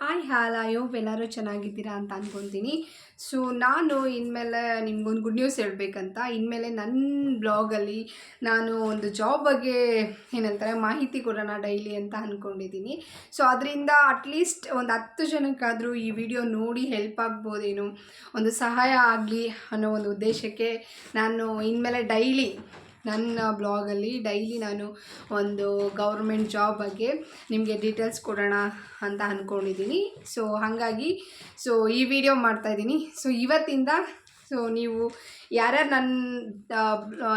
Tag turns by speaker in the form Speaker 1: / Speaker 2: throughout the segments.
Speaker 1: ಹಾಲ್ hope ಎಲ್ಲರೂ ಚೆನ್ನಾಗಿದ್ದೀರಾ ಅಂತ ಅಂದ್ಕೊತೀನಿ ಸೊ ನಾನು ಇನ್ಮೇಲೆ ನಿಮ್ಗೊಂದು ಗುಡ್ ನ್ಯೂಸ್ ಹೇಳಬೇಕಂತ. ಇನ್ಮೇಲೆ ನನ್ನ ಬ್ಲಾಗಲ್ಲಿ ನಾನು ಒಂದು ಜಾಬ್ ಬಗ್ಗೆ ಏನಂತಾರೆ ಮಾಹಿತಿ ಕೊಡೋಣ ಡೈಲಿ ಅಂತ ಅಂದ್ಕೊಂಡಿದ್ದೀನಿ ಸೊ ಅದರಿಂದ ಅಟ್ಲೀಸ್ಟ್ ಒಂದು ಹತ್ತು ಜನಕ್ಕಾದರೂ ಈ ವಿಡಿಯೋ ನೋಡಿ ಹೆಲ್ಪ್ ಆಗ್ಬೋದೇನೋ, ಒಂದು ಸಹಾಯ ಆಗಲಿ ಅನ್ನೋ ಒಂದು ಉದ್ದೇಶಕ್ಕೆ ನಾನು ಇನ್ಮೇಲೆ ಡೈಲಿ ನನ್ನ ಬ್ಲಾಗಲ್ಲಿ ಡೈಲಿ ನಾನು ಒಂದು ಗೌರ್ಮೆಂಟ್ ಜಾಬ್ ಬಗ್ಗೆ ನಿಮಗೆ ಡೀಟೇಲ್ಸ್ ಕೊಡೋಣ ಅಂತ ಅಂದ್ಕೊಂಡಿದ್ದೀನಿ. ಸೊ ಹಾಗಾಗಿ ಸೊ ಈ ವಿಡಿಯೋ ಮಾಡ್ತಾಯಿದ್ದೀನಿ ಸೊ ಇವತ್ತಿಂದ ಸೊ ನೀವು ಯಾರ್ಯಾರು ನನ್ನ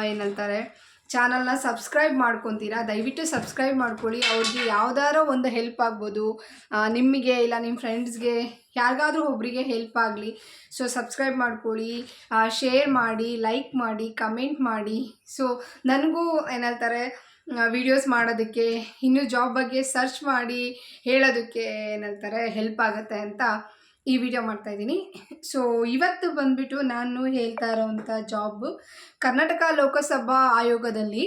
Speaker 1: ಏನಂತಾರೆ ಚಾನಲ್ನ ಸಬ್ಸ್ಕ್ರೈಬ್ ಮಾಡ್ಕೊತೀರಾ, ದಯವಿಟ್ಟು ಸಬ್ಸ್ಕ್ರೈಬ್ ಮಾಡ್ಕೊಳ್ಳಿ. ಅವ್ರಿಗೆ ಯಾವ್ದಾರೋ ಒಂದು ಹೆಲ್ಪ್ ಆಗ್ಬೋದು. ನಿಮಗೆ ಇಲ್ಲ ನಿಮ್ಮ ಫ್ರೆಂಡ್ಸ್ಗೆ ಯಾರಿಗಾದ್ರೂ ಒಬ್ಬರಿಗೆ ಹೆಲ್ಪ್ ಆಗಲಿ. ಸೊ ಸಬ್ಸ್ಕ್ರೈಬ್ ಮಾಡ್ಕೊಳ್ಳಿ. ಶೇರ್ ಮಾಡಿ ಲೈಕ್ ಮಾಡಿ ಕಮೆಂಟ್ ಮಾಡಿ. ಸೊ ನನಗೂ ಏನಂತಾರೆ ವಿಡಿಯೋಸ್ ಮಾಡೋದಕ್ಕೆ, ಇನ್ನೂ ಜಾಬ್ ಬಗ್ಗೆ ಸರ್ಚ್ ಮಾಡಿ ಹೇಳೋದಕ್ಕೆ ಏನಂತಾರೆ ಹೆಲ್ಪ್ ಆಗುತ್ತೆ ಅಂತ ಈ ವಿಡಿಯೋ ಮಾಡ್ತಾ ಇದ್ದೀನಿ. ಸೊ ಇವತ್ತು ಬಂದ್ಬಿಟ್ಟು ನಾನು ಹೇಳ್ತಾ ಇರೋವಂಥ ಜಾಬ್ ಕರ್ನಾಟಕ ಲೋಕಸಭಾ ಆಯೋಗದಲ್ಲಿ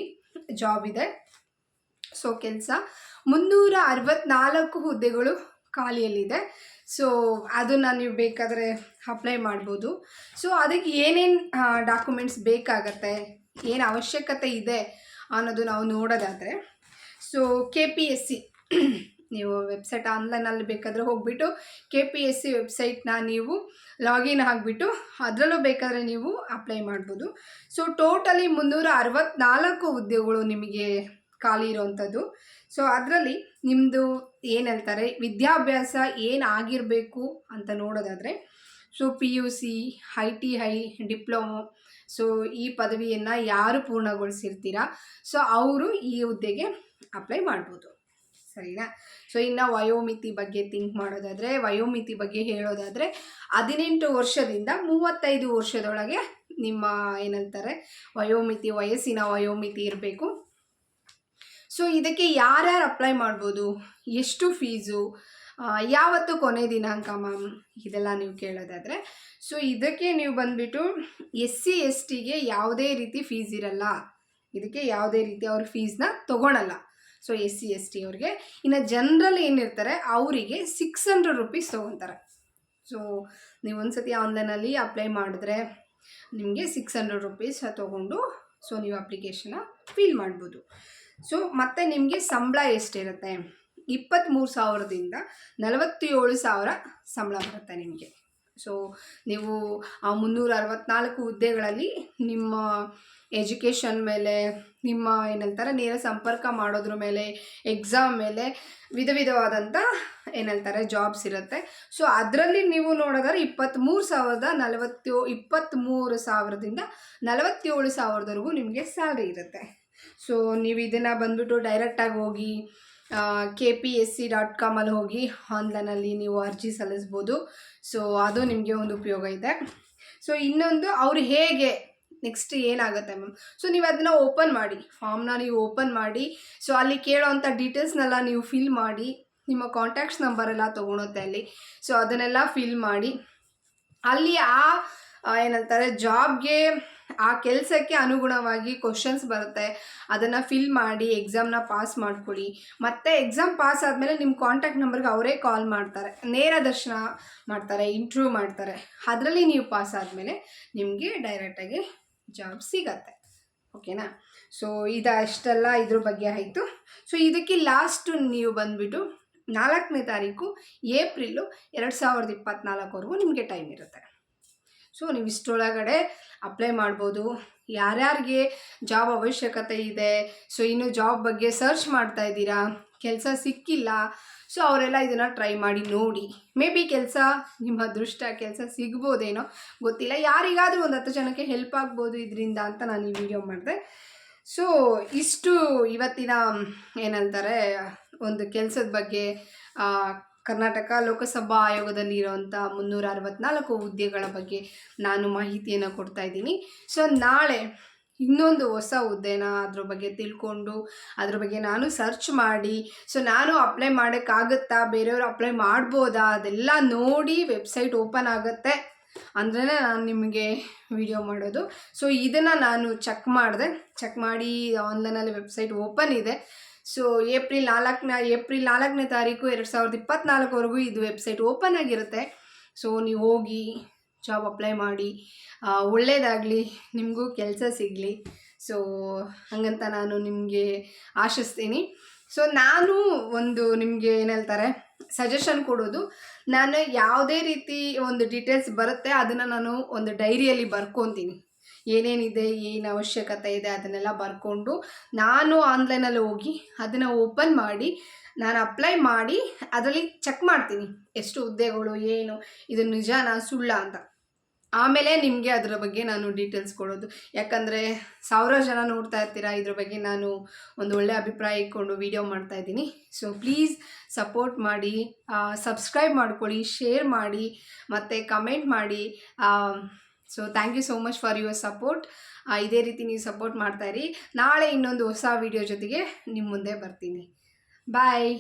Speaker 1: ಜಾಬ್ ಇದೆ. ಸೊ ಕೆಲಸ ಮುನ್ನೂರ ಅರವತ್ನಾಲ್ಕು ಹುದ್ದೆಗಳು ಖಾಲಿಯಲ್ಲಿದೆ. ಸೊ ಅದನ್ನು ನೀವು ಬೇಕಾದರೆ ಅಪ್ಲೈ ಮಾಡ್ಬೋದು. ಸೊ ಅದಕ್ಕೆ ಏನೇನು ಡಾಕ್ಯುಮೆಂಟ್ಸ್ ಬೇಕಾಗತ್ತೆ, ಏನು ಅವಶ್ಯಕತೆ ಇದೆ ಅನ್ನೋದು ನಾವು ನೋಡೋದಾದರೆ so K P S C ನೀವು ವೆಬ್ಸೈಟ್ ಆನ್ಲೈನಲ್ಲಿ ಬೇಕಾದರೆ ಹೋಗಿಬಿಟ್ಟು ಕೆ ಪಿ ಎಸ್ ಸಿ ವೆಬ್ಸೈಟ್ನ ನೀವು ಲಾಗಿನ್ ಆಗಿಬಿಟ್ಟು ಅದರಲ್ಲೂ ಬೇಕಾದರೆ ನೀವು ಅಪ್ಲೈ ಮಾಡ್ಬೋದು. ಸೊ ಟೋಟಲಿ ಮುನ್ನೂರ ಅರವತ್ನಾಲ್ಕು ಹುದ್ದೆಗಳು ನಿಮಗೆ ಖಾಲಿ ಇರೋವಂಥದ್ದು ಸೊ ಅದರಲ್ಲಿ ನಿಮ್ಮದು ಏನು ಹೇಳ್ತಾರೆ, ವಿದ್ಯಾಭ್ಯಾಸ ಏನು ಆಗಿರಬೇಕು ಅಂತ ನೋಡೋದಾದರೆ so P U C I T I diploma so ಈ ಪದವಿಯನ್ನು ಯಾರು ಪೂರ್ಣಗೊಳಿಸಿರ್ತೀರಾ ಸೊ ಅವರು ಈ ಹುದ್ದೆಗೆ ಅಪ್ಲೈ ಮಾಡ್ಬೋದು. ಸರಿನಾ? ಸೊ ಇನ್ನು ವಯೋಮಿತಿ ಬಗ್ಗೆ ಥಿಂಕ್ ಮಾಡೋದಾದರೆ, ವಯೋಮಿತಿ ಬಗ್ಗೆ ಹೇಳೋದಾದರೆ, ಹದಿನೆಂಟು ವರ್ಷದಿಂದ ಮೂವತ್ತೈದು ವರ್ಷದೊಳಗೆ ನಿಮ್ಮ ಏನಂತಾರೆ, ವಯೋಮಿತಿ, ವಯಸ್ಸಿನ ವಯೋಮಿತಿ ಇರಬೇಕು. ಸೊ ಇದಕ್ಕೆ ಯಾರ್ಯಾರು ಅಪ್ಲೈ ಮಾಡ್ಬೋದು? ಎಷ್ಟು ಫೀಸು ಯಾವತ್ತು ಕೊನೆ ದಿನಾಂಕ ಮ್ಯಾಮ್ ಇದೆಲ್ಲ ನೀವು ಕೇಳೋದಾದರೆ ಸೊ ಇದಕ್ಕೆ ನೀವು ಬಂದುಬಿಟ್ಟು ಎಸ್ ಸಿ ಎಸ್ ಟಿಗೆ ಯಾವುದೇ ರೀತಿ ಫೀಸ್ ಇರಲ್ಲ. ಇದಕ್ಕೆ ಯಾವುದೇ ರೀತಿ ಅವ್ರ ಫೀಸ್ನ ತೊಗೊಳಲ್ಲ. So S C S T ಅವ್ರಿಗೆ. ಇನ್ನು ಜನರಲ್ ಏನಿರ್ತಾರೆ ಅವರಿಗೆ ಸಿಕ್ಸ್ ಹಂಡ್ರೆಡ್ ರುಪೀಸ್ ತೊಗೊತಾರೆ. ಸೊ ನೀವು ಒಂದ್ಸತಿ ಆನ್ಲೈನಲ್ಲಿ ಅಪ್ಲೈ ಮಾಡಿದ್ರೆ ನಿಮಗೆ ಸಿಕ್ಸ್ ಹಂಡ್ರೆಡ್ ರುಪೀಸ್ ತೊಗೊಂಡು ಸೊ ನೀವು ಅಪ್ಲಿಕೇಶನ ಫಿಲ್ ಮಾಡ್ಬೋದು. ಸೊ ಮತ್ತು ನಿಮಗೆ ಸಂಬಳ ಎಷ್ಟಿರುತ್ತೆ? ಇಪ್ಪತ್ತ್ಮೂರು ಸಾವಿರದಿಂದ ನಲವತ್ತೇಳು ಸಾವಿರ ಸಂಬಳ ಬರುತ್ತೆ ನಿಮಗೆ. ಸೊ ನೀವು ಆ ಮುನ್ನೂರ ಅರವತ್ನಾಲ್ಕು ಹುದ್ದೆಗಳಲ್ಲಿ ನಿಮ್ಮ ಎಜುಕೇಷನ್ ಮೇಲೆ, ನಿಮ್ಮ ಏನಂತಾರೆ, ನೇರ ಸಂಪರ್ಕ ಮಾಡೋದ್ರ ಮೇಲೆ ಎಕ್ಸಾಮ್ ಮೇಲೆ ವಿಧ ವಿಧವಾದಂಥ ಏನಂತಾರೆ ಜಾಬ್ಸ್ ಇರುತ್ತೆ. ಸೊ ಅದರಲ್ಲಿ ನೀವು ನೋಡೋದಾದ್ರೆ ಇಪ್ಪತ್ತ್ಮೂರು ಸಾವಿರದ ನಲವತ್ತೇಳು ಇಪ್ಪತ್ತ್ಮೂರು ಸಾವಿರದಿಂದ ನಲವತ್ತೇಳು ಸಾವಿರದವರೆಗೂ ನಿಮಗೆ ಸ್ಯಾಲ್ರಿ ಇರುತ್ತೆ. ಸೊ ನೀವು ಇದನ್ನು ಬಂದ್ಬಿಟ್ಟು ಡೈರೆಕ್ಟಾಗಿ ಹೋಗಿ K P S C dot ಕಾಮಲ್ಲಿ ಹೋಗಿ ಆನ್ಲೈನಲ್ಲಿ ನೀವು ಅರ್ಜಿ ಸಲ್ಲಿಸ್ಬೋದು. ಸೊ ಅದು ನಿಮಗೆ ಒಂದು ಉಪಯೋಗ ಇದೆ. ಸೊ ಇನ್ನೊಂದು ಅವರು ಹೇಗೆ ನೆಕ್ಸ್ಟ್ ಏನಾಗುತ್ತೆ ಮ್ಯಾಮ್ ಸೊ ನೀವು ಅದನ್ನು ಓಪನ್ ಮಾಡಿ ಫಾರ್ಮ್ನ ನೀವು ಓಪನ್ ಮಾಡಿ ಸೊ ಅಲ್ಲಿ ಕೇಳೋವಂಥ ಡೀಟೇಲ್ಸ್ನೆಲ್ಲ ನೀವು ಫಿಲ್ ಮಾಡಿ ನಿಮ್ಮ ಕಾಂಟ್ಯಾಕ್ಟ್ಸ್ ನಂಬರೆಲ್ಲ ತೊಗೊಳುತ್ತೆ ಅಲ್ಲಿ. ಸೊ ಅದನ್ನೆಲ್ಲ ಫಿಲ್ ಮಾಡಿ ಅಲ್ಲಿ ಆ ಆ, ಏನಂತಾರೆ ಜಾಬ್ಗೆ ಆ ಕೆಲಸಕ್ಕೆ ಅನುಗುಣವಾಗಿ ಕ್ವಶನ್ಸ್ ಬರುತ್ತೆ. ಅದನ್ನು ಫಿಲ್ ಮಾಡಿ ಎಕ್ಸಾಮ್ನ ಪಾಸ್ ಮಾಡ್ಕೊಳ್ಳಿ. ಮತ್ತು ಎಕ್ಸಾಮ್ ಪಾಸ್ ಆದಮೇಲೆ ನಿಮ್ಮ ಕಾಂಟ್ಯಾಕ್ಟ್ ನಂಬರ್ಗೆ ಅವರೇ ಕಾಲ್ ಮಾಡ್ತಾರೆ. ನೇರ ದರ್ಶನ ಮಾಡ್ತಾರೆ ಇಂಟ್ರ್ಯೂ ಮಾಡ್ತಾರೆ. ಅದರಲ್ಲಿ ನೀವು ಪಾಸ್ ಆದಮೇಲೆ ನಿಮಗೆ ಡೈರೆಕ್ಟಾಗಿ ಜಾಬ್ ಸಿಗತ್ತೆ. ಓಕೆನಾ ಸೊ ಇದು ಅಷ್ಟೆಲ್ಲ ಇದ್ರ ಬಗ್ಗೆ ಆಯಿತು. ಸೊ ಇದಕ್ಕೆ ಲಾಸ್ಟು ನೀವು ಬಂದುಬಿಟ್ಟು ನಾಲ್ಕನೇ ತಾರೀಕು ಏಪ್ರಿಲು ಎರಡು ಸಾವಿರದ ಇಪ್ಪತ್ತ್ನಾಲ್ಕವರೆಗೂ ನಿಮಗೆ ಟೈಮ್ ಇರುತ್ತೆ. ಸೊ ನೀವು ಇಷ್ಟರೊಳಗಡೆ ಅಪ್ಲೈ ಮಾಡ್ಬೋದು. ಯಾರ್ಯಾರಿಗೆ ಜಾಬ್ ಅವಶ್ಯಕತೆ ಇದೆ, ಸೊ ಇನ್ನು ಜಾಬ್ ಬಗ್ಗೆ ಸರ್ಚ್ ಮಾಡ್ತಾ ಇದ್ದೀರಾ? ಕೆಲಸ ಸಿಕ್ಕಿಲ್ಲ, ಸೊ ಅವರೆಲ್ಲ ಇದನ್ನು ಟ್ರೈ ಮಾಡಿ ನೋಡಿ. ಮೇ ಬಿ ಕೆಲಸ ನಿಮ್ಮ ಅದೃಷ್ಟ ಕೆಲಸ ಸಿಗ್ಬೋದೇನೋ ಗೊತ್ತಿಲ್ಲ. ಯಾರಿಗಾದರೂ ಒಂದು ಹತ್ತು ಜನಕ್ಕೆ ಹೆಲ್ಪ್ ಆಗ್ಬೋದು ಇದರಿಂದ ಅಂತ ನಾನು ಈ ವಿಡಿಯೋ ಮಾಡಿದೆ. ಸೊ ಇಷ್ಟು ಇವತ್ತಿನ, ಏನಂತಾರೆ, ಒಂದು ಕೆಲಸದ ಬಗ್ಗೆ ಕರ್ನಾಟಕ ಲೋಕಸಭಾ ಆಯೋಗದಲ್ಲಿ ಇರುವಂಥ ಮುನ್ನೂರ ಅರವತ್ನಾಲ್ಕು ಹುದ್ದೆಗಳ ಬಗ್ಗೆ ನಾನು ಮಾಹಿತಿಯನ್ನು ಕೊಡ್ತಾ ಇದ್ದೀನಿ. ಸೊ ನಾಳೆ ಇನ್ನೊಂದು ಹೊಸ ಹುದ್ದೆನ ಅದ್ರ ಬಗ್ಗೆ ತಿಳ್ಕೊಂಡು, ಅದ್ರ ಬಗ್ಗೆ ನಾನು ಸರ್ಚ್ ಮಾಡಿ ಸೊ ನಾನು ಅಪ್ಲೈ ಮಾಡೋಕ್ಕಾಗುತ್ತಾ, ಬೇರೆಯವರು ಅಪ್ಲೈ ಮಾಡ್ಬೋದಾ, ಅದೆಲ್ಲ ನೋಡಿ ವೆಬ್ಸೈಟ್ ಓಪನ್ ಆಗುತ್ತೆ ಅಂದ್ರೇ ನಾನು ನಿಮಗೆ ವಿಡಿಯೋ ಮಾಡೋದು. ಸೊ ಇದನ್ನು ನಾನು ಚೆಕ್ ಮಾಡಿದೆ ಚೆಕ್ ಮಾಡಿ ಆನ್ಲೈನಲ್ಲಿ ವೆಬ್ಸೈಟ್ ಓಪನ್ ಇದೆ. ಸೊ ಏಪ್ರಿಲ್ ನಾಲ್ಕನೇ ಏಪ್ರಿಲ್ ನಾಲ್ಕನೇ ತಾರೀಕು ಎರಡು ಸಾವಿರದ ಇಪ್ಪತ್ತ್ನಾಲ್ಕವರೆಗೂ ಇದು ವೆಬ್ಸೈಟ್ ಓಪನ್ ಆಗಿರುತ್ತೆ. ಸೊ ನೀವು ಹೋಗಿ ಜಾಬ್ ಅಪ್ಲೈ ಮಾಡಿ ಒಳ್ಳೆಯದಾಗಲಿ ನಿಮಗೂ ಕೆಲಸ ಸಿಗಲಿ. ಸೊ ಹಂಗಂತ ನಾನು ನಿಮಗೆ ಆಶಿಸ್ತೀನಿ. ಸೊ ನಾನು ಒಂದು ನಿಮಗೆ ಏನು ಹೇಳ್ತಾರೆ ಸಜೆಷನ್ ಕೊಡೋದು, ನಾನು ಯಾವುದೇ ರೀತಿ ಒಂದು ಡೀಟೇಲ್ಸ್ ಬರುತ್ತೆ, ಅದನ್ನು ನಾನು ಒಂದು ಡೈರಿಯಲ್ಲಿ ಬರ್ಕೊತೀನಿ. ಏನೇನಿದೆ, ಏನು ಅವಶ್ಯಕತೆ ಇದೆ ಅದನ್ನೆಲ್ಲ ಬರ್ಕೊಂಡು ನಾನು ಆನ್ಲೈನಲ್ಲಿ ಹೋಗಿ ಅದನ್ನು ಓಪನ್ ಮಾಡಿ, ನಾನು ಅಪ್ಲೈ ಮಾಡಿ, ಅದರಲ್ಲಿ ಚೆಕ್ ಮಾಡ್ತೀನಿ ಎಷ್ಟು ಹುದ್ದೆಗಳು, ಏನು, ಇದು ನಿಜಾನ, ಸುಳ್ಳ ಅಂತ. ಆಮೇಲೆ ನಿಮಗೆ ಅದರ ಬಗ್ಗೆ ನಾನು ಡೀಟೇಲ್ಸ್ ಕೊಡೋದು. ಯಾಕಂದರೆ ಸಾವಿರ ಜನ ನೋಡ್ತಾ ಇರ್ತೀರಾ, ಇದ್ರ ಬಗ್ಗೆ ನಾನು ಒಂದು ಒಳ್ಳೆ ಅಭಿಪ್ರಾಯ ಇಟ್ಕೊಂಡು ವೀಡಿಯೋ ಮಾಡ್ತಾ ಇದ್ದೀನಿ. ಸೊ ಪ್ಲೀಸ್ ಸಪೋರ್ಟ್ ಮಾಡಿ ಸಬ್ಸ್ಕ್ರೈಬ್ ಮಾಡ್ಕೊಳ್ಳಿ ಶೇರ್ ಮಾಡಿ, ಮತ್ತು ಕಮೆಂಟ್ ಮಾಡಿ so thank you so much for your support ಇದೇ ರೀತಿ ನೀವು ಸಪೋರ್ಟ್ ಮಾಡ್ತಾಯಿರಿ ನಾಳೆ ಇನ್ನೊಂದು ಹೊಸ ವಿಡಿಯೋ ಜೊತೆಗೆ ನಿಮ್ಮ ಮುಂದೆ ಬರ್ತೀನಿ. ಬಾಯ್